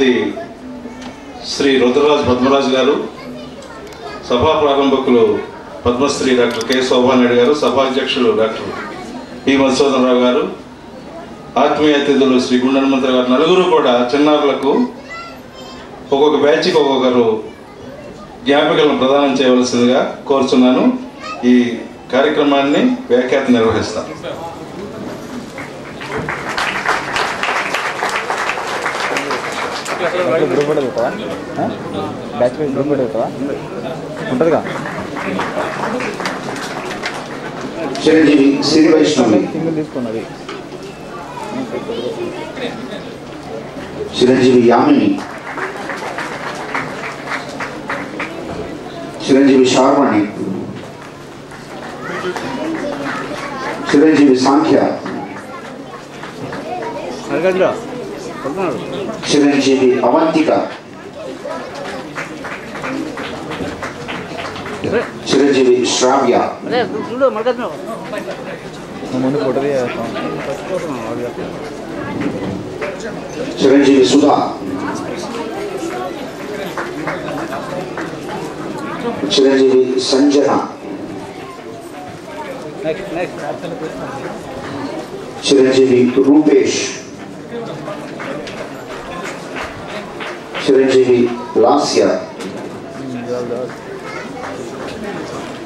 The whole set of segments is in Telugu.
అతిథి శ్రీ రుద్రరాజ్ పద్మరాజు గారు సభా ప్రారంభకులు పద్మశ్రీ డాక్టర్ కె శోభానాయుడు గారు సభాధ్యక్షులు డాక్టర్ పి మధుసూదనరావు గారు ఆత్మీయ అతిథులు శ్రీ గుండె గారు నలుగురు కూడా చిన్నారులకు ఒక్కొక్క బ్యాచ్కి ఒక్కొక్కరు జ్ఞాపికలను ప్రదానం చేయవలసిందిగా కోరుచున్నాను. ఈ కార్యక్రమాన్ని వ్యాఖ్యాత నిర్వహిస్తాను గ్రూప్ ఫోటో దిగుతావా బ్యాచ్ గ్రూప్ ఫోటో దిగుతావా ఉంటుందిగా? చిరంజీవి శ్రీ వైష్ణవి. సింగిల్ తీసుకున్నది. చిరంజీవి యామిని. చిరంజీవి శార్వాణి. చిరంజీవి సాంఖ్య. అడగండిరా चिरंजीवी अवंतिका चिरंजीवी श्राव्या चिरंजीवी सुधा Chiranjeevi Sanjana Chiranjeevi Rupesh Chiranjeevi last year.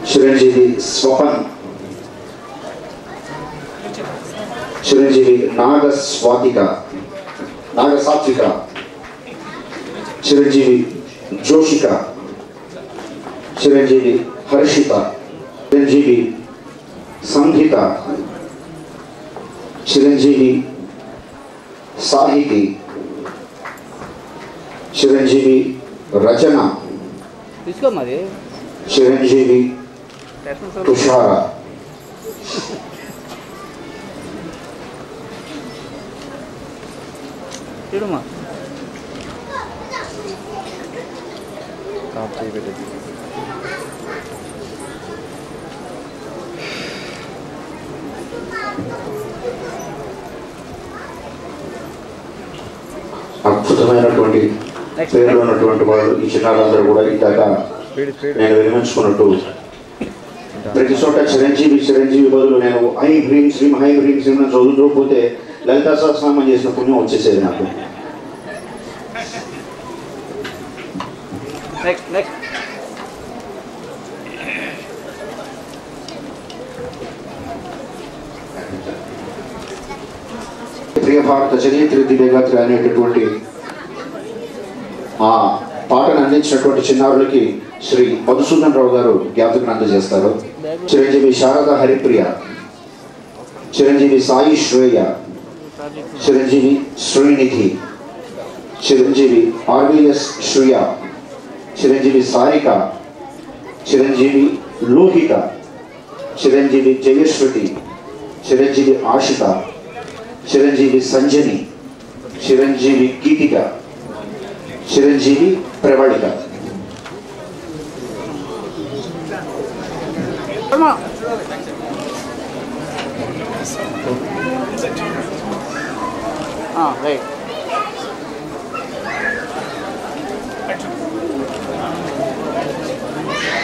Chiranjeevi Swapan. Chiranjeevi Nagaswatika. Nagasatvika. Chiranjeevi Joshika. Chiranjeevi Harshita. Chiranjeevi Sangita. Chiranjeevi साहिति Chiranjeevi Rachna Chiranjeevi Thushara Thank you. అద్భుతమైనటువంటి పేర్లు ఉన్నటువంటి వాళ్ళు ఈ చిన్నారందరూ కూడా ఇందాక నేను విరమించుకున్నట్టు. ప్రతి చోట చిరంజీవి చిరంజీవి బదులు నేను హై హ్రీం శ్రీం హై హ్రీం శ్రీం అని చదువుకోకపోతే లలితా సహస్రనామం చేసిన పుణ్యం వచ్చేసేది నాకు. నెక్స్ట్ నెక్స్ట్ ప్రియ భారత చరిత్ర దివ్యగాత్రి అనేటటువంటి ఆ పాటను అందించినటువంటి చిన్నారులకి శ్రీ మధుసూదన్ రావు గారు జ్ఞాపకం అందజేస్తారు. Chiranjeevi Sharada Haripriya Chiranjeevi Sai Shreya Chiranjeevi Srinidhi Chiranjeevi RVS Shriya Chiranjeevi Sarika Chiranjeevi Lohita Chiranjeevi Jayasruthi Chiranjeevi Ashita Chiranjeevi Sanjani Chiranjeevi Geetika Chiranjeevi Pravanika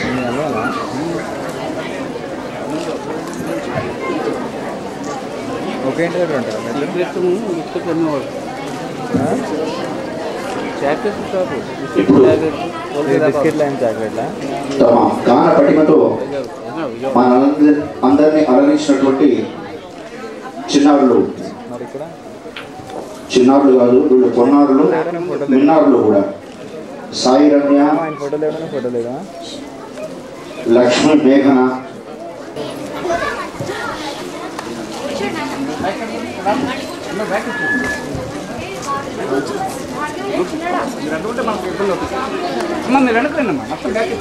Yeah, well, huh? దగ్గర ఉంటారా చాక్లెట్లా గాన అలరించినటువంటి చిన్నారులు. చిన్నారులు కాదు వీళ్ళు కొన్నారులు మిన్నారులు కూడా. సాయి రమ్య లక్ష్మీ మేఘన అమ్మ మీరు వెనక్కి రండి అమ్మా మొత్తం బ్యాక్